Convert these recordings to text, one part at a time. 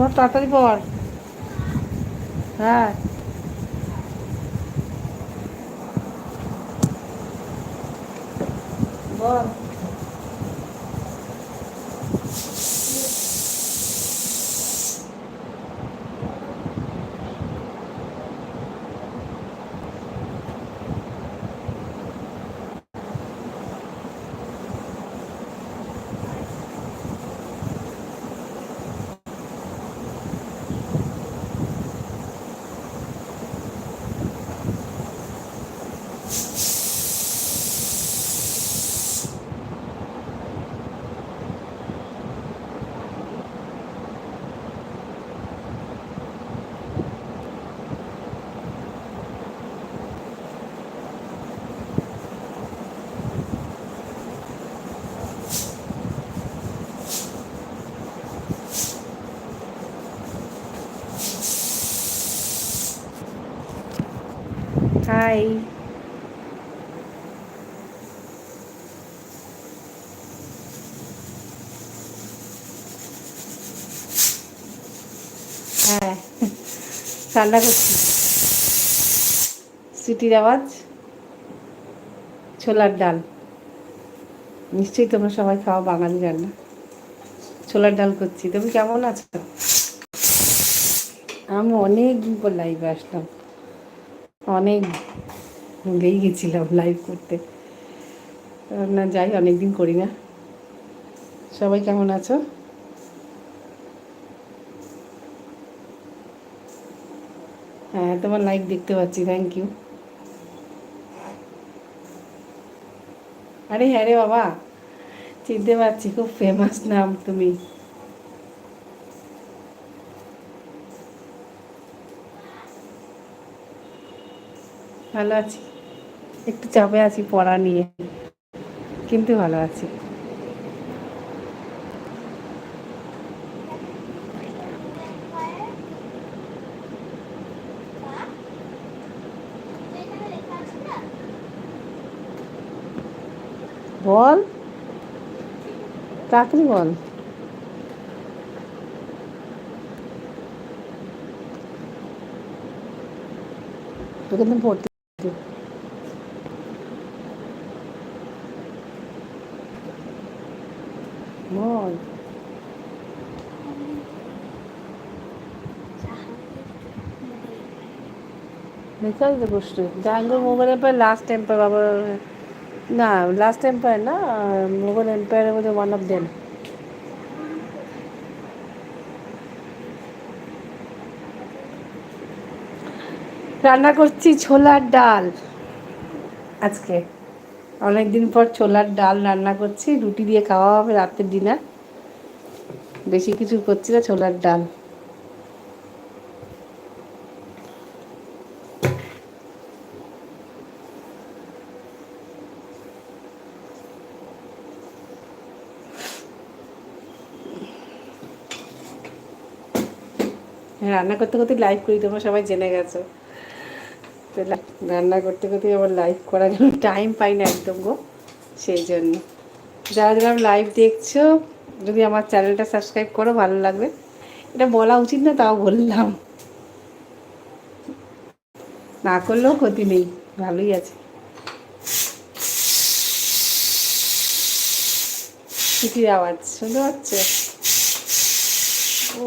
তোমার তাড়াতাড়ি পর হ্যাঁ বল হাই হ্যাঁ রান্না করছি। সিটির আওয়াজ, ছোলার ডাল। নিশ্চয়ই তোমরা সবাই খাওয়া বাঙালি রান্না। ছোলার ডাল করছি। তুমি কেমন আছো? আমি অনেক দিন পর লাইভে আসলাম। অনেক ভুলেই গেছিলাম লাইভ করতে। না, যাই, অনেকদিন করি না। সবাই কেমন আছো? হ্যাঁ তোমার লাইক দেখতে পাচ্ছি থ্যাংক ইউ আরে হ্যাঁ রে বাবা, চিনতে পারছি, খুব ফেমাস নাম তুমি। ভালো আছি। একটু চাপে আছি পড়া নিয়ে, কিন্তু ভালো আছি। বল তাড়াতাড়ি বল। তোকে তো পড়তে বল তো বসতে Jahangir Mughal empire last empire আবার না লাস্ট এম্পায়ার না মোগল এম্পায়ারের মধ্যে ওয়ান অফ দেম রান্না করছি ছোলার ডাল। আজকে। অনেক দিন পর ছোলার ডাল রান্না করছি, রুটি দিয়ে খাওয়া হবে রাতের ডিনার বেশি কিছু করছি না, ছোলার ডাল। রান্না করতে করতে লাইভ করি, তোমরা সবাই জেনে গেছো। তো রান্না করতে করতে আবার লাইভ করার জন্য টাইম পাই না একদম গো, সেই জন্য। যারা যারা লাইভ দেখছ, যদি আমার চ্যানেলটা সাবস্ক্রাইব করো, ভালো লাগবে। এটা বলা উচিত না, তাও বললাম। না করলেও ক্ষতি নেই, ভালোই আছে। আওয়াজ, শুনতে পাচ্ছে? ও।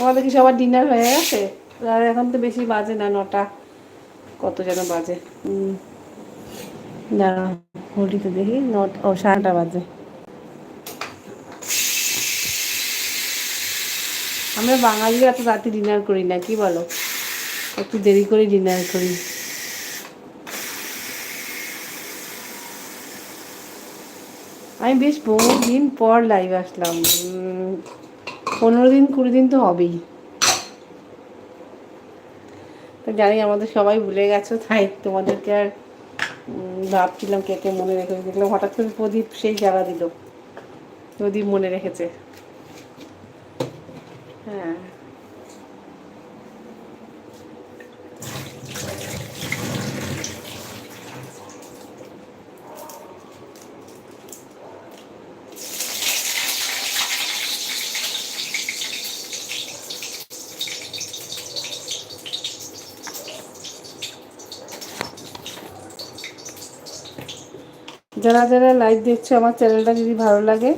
তোমাদের কি সবার ডিনার হয়ে গেছে? আর এখন তো বেশি বাজে না, নটা। কত যেন বাজে। দাঁড়াও ঘড়িতে দেখি। নট, ও সাড়েটা বাজে। আমরা বাঙালি এত রাতে ডিনার করি না, কি বলো? একটু দেরি করে ডিনার করি। আমি বেশ বহু দিন পর লাইভ আসলাম। পনেরো দিন, কুড়ি দিন তো হবেই। তো জানি আমাদের সবাই ভুলে গেছো, তাই তোমাদেরকে আর ভাবছিলাম কে কে মনে রেখে দেখলাম হঠাৎ করে প্রদীপ সেই জ্বালা দিল। প্রদীপ মনে রেখেছে। হ্যাঁ। যারা যারা লাইভ দেখছ আমার চ্যানেলটা যদি ভালো লাগে,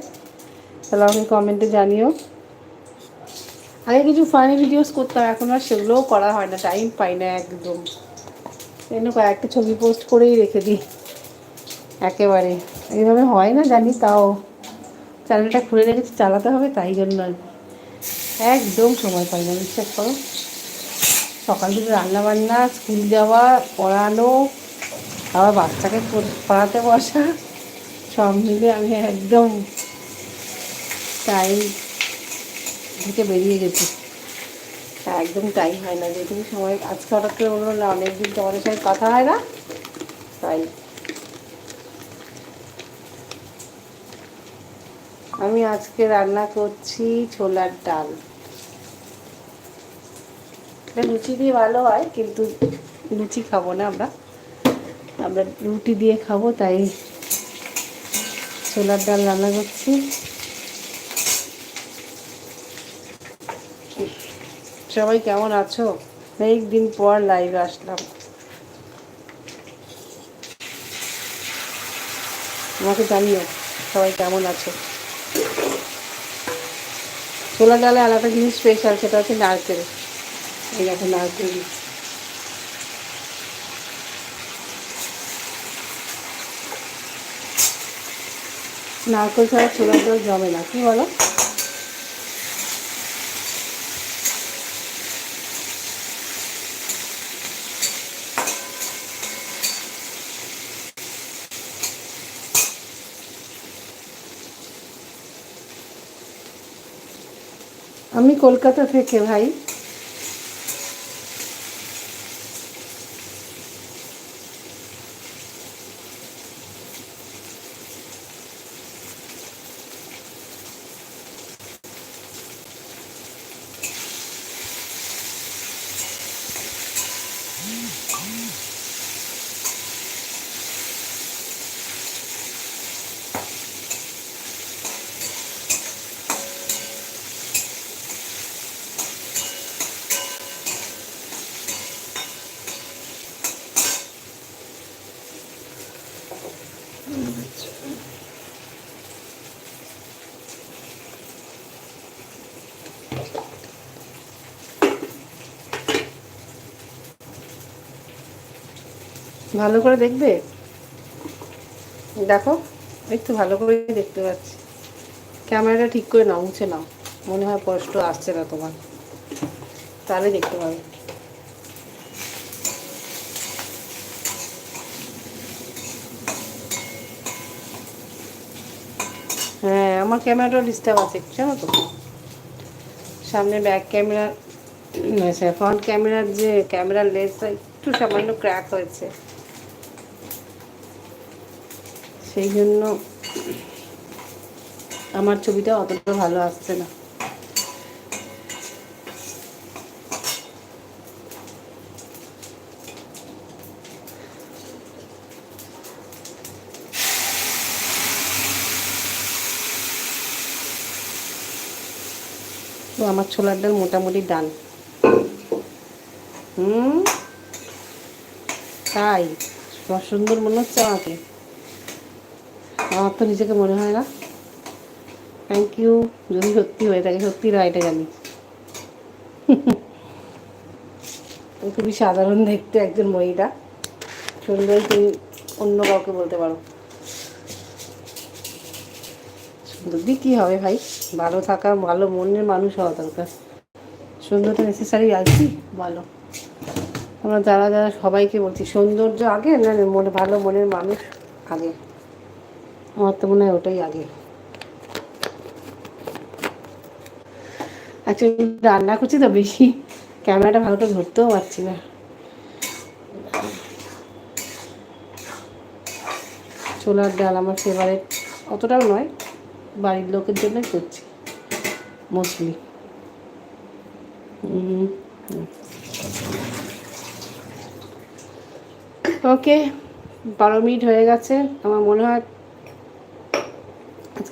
তাহলে আমাকে কমেন্টে জানিও। আগে কিছু ফানি ভিডিওস করতাম, এখন আর সেগুলোও করা হয় না টাইম পাই না একদম। এজন্য কয়েকটা ছবি পোস্ট করেই রেখে দিই, একেবারে। এইভাবে হয় না জানি তাও। চ্যানেলটা খুলে রেখেছি চালাতে হবে, তাই জন্য আর। একদম সময় পাই না, বিশ্বাস করো। সকাল থেকে রান্নাবান্না, স্কুল যাওয়া, পড়ানো আবার বাচ্চাকে পড়- পড়াতে বসা। সব মিলে আমি একদম টাইম থেকে বেরিয়ে গেছি। একদম টাইম হয় না। যেটুকু সময়, আজকে হঠাৎ করে বলল, না, অনেকদিন তোমাদের সঙ্গে কথা হয় না? তাই আমি আজকে রান্না করছি ছোলার ডাল। লুচি দিয়ে ভালো হয়, কিন্তু লুচি খাব না আমরা। আমরা রুটি দিয়ে খাব তাই ছোলার ডাল রান্না করছি। সবাই কেমন আছো? অনেক দিন পর লাইভে আসলাম। আমাকে জানিও সবাই কেমন আছো? ছোলা ডালে আলাদা জিনিস স্পেশাল সেটা হচ্ছে নারকেল। এই দেখো নারকেল দিচ্ছি। নারকেল ছাড়া ছোলার ডাল জমে না। কি বলো? আমি কলকাতা থেকে ভাই। ভালো করে দেখবে? দেখো, একটু ভালো করে দেখতে পাচ্ছি। ক্যামেরাটা ঠিক করে নাও, মুছে নাও। মনে হয় কষ্ট আসছে না তোমার। তাহলে দেখতে পাবে। হ্যাঁ আমার ক্যামেরাটা ডিস্টার্ব আছে, জানো তো? সামনে ব্যাক ক্যামেরা ফ্রন্ট ক্যামেরার যে ক্যামেরার লেন্সটা একটু সামান্য ক্র্যাক হয়েছে। সেই জন্য আমার ছবিটা অতটা ভালো আসছে না। তো আমার ছোলার ডাল মোটামুটি ডান। হুম? তাই সুন্দর মনে হচ্ছে আমাকে। আমার তো নিজেকে মনে হয় না। থ্যাংক ইউ যদি সত্যি হয়ে থাকে সত্যি না এটা জানি। খুবই সাধারণ দেখতে একজন মহিলা। সুন্দর তুমি অন্য কাউকে বলতে পারো। সুন্দর দিয়ে কী হবে ভাই? ভালো থাকা ভালো মনের মানুষ হওয়া দরকার। সুন্দরটা নেসেসারি আছি ভালো। আমরা যারা যারা সবাইকে বলছি সৌন্দর্য আগে না, মনে ভালো মনের মানুষ আগে। আমার তো মনে হয় ওটাই আগে। অ্যাকচুয়ালি রান্না করছি তো বেশি। ক্যামেরাটা ভালো করে ধরতেও পারছি না। ছোলার ডাল আমার ফেভারিট অতটাও নয়, বাড়ির লোকের জন্যই করছি মোস্টলি ওকে বারো মিনিট হয়ে গেছে। আমার মনে হয়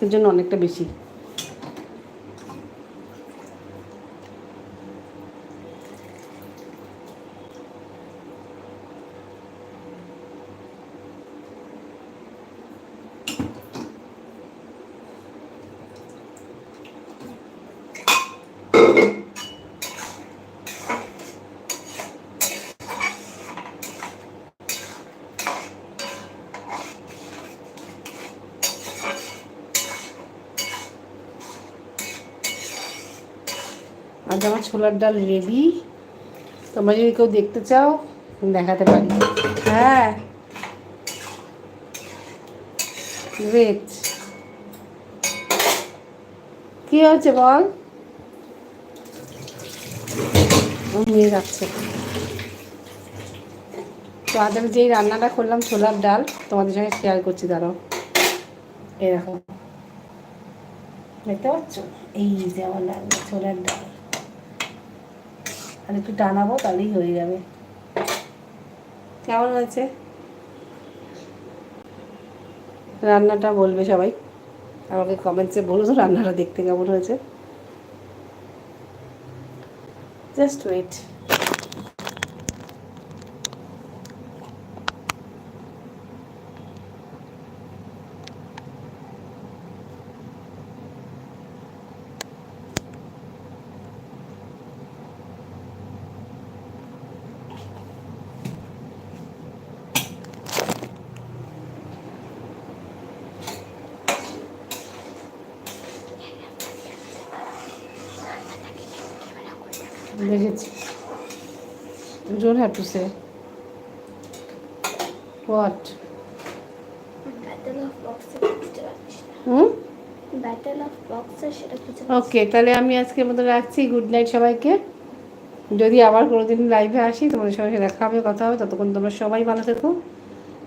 আজকের জন্য অনেকটা বেশি। আজ আমার ছোলার ডাল রেডি তোমরা যদি কেউ দেখতে চাও দেখাতে পারি। হ্যাঁ। গ্রেট কি হচ্ছে বল? মেয়ে যাচ্ছে। তো আজ আমি যেই রান্নাটা করলাম ছোলার ডাল, তোমাদের সঙ্গে শেয়ার করছি, দাঁড়াও। এরকম দেখতে পাচ্ছ? এই যে আমার ছোলার ডাল। আর একটু টানাবো, তাহলেই হয়ে যাবে। কেমন হয়েছে? রান্নাটা বলবে সবাই। আমাকে কমেন্টসে বলো তো রান্নাটা দেখতে কেমন হয়েছে। জাস্ট ওয়েট না। হুম? ব্যাটেল অফ বক্সে সেটা কিছু ওকে তাহলে আমি আজকের মতো রাখছি। গুড নাইট সবাইকে। যদি আবার কোনোদিন লাইভে আসি তোমাদের সবাই দেখা হবে কথা হবে ততক্ষণ তোমরা সবাই ভালো থেকো।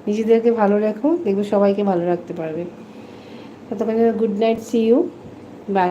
নিজেদেরকে ভালো রাখো। দেখবে সবাইকে ভালো রাখতে পারবে। ততক্ষণ good night see you bye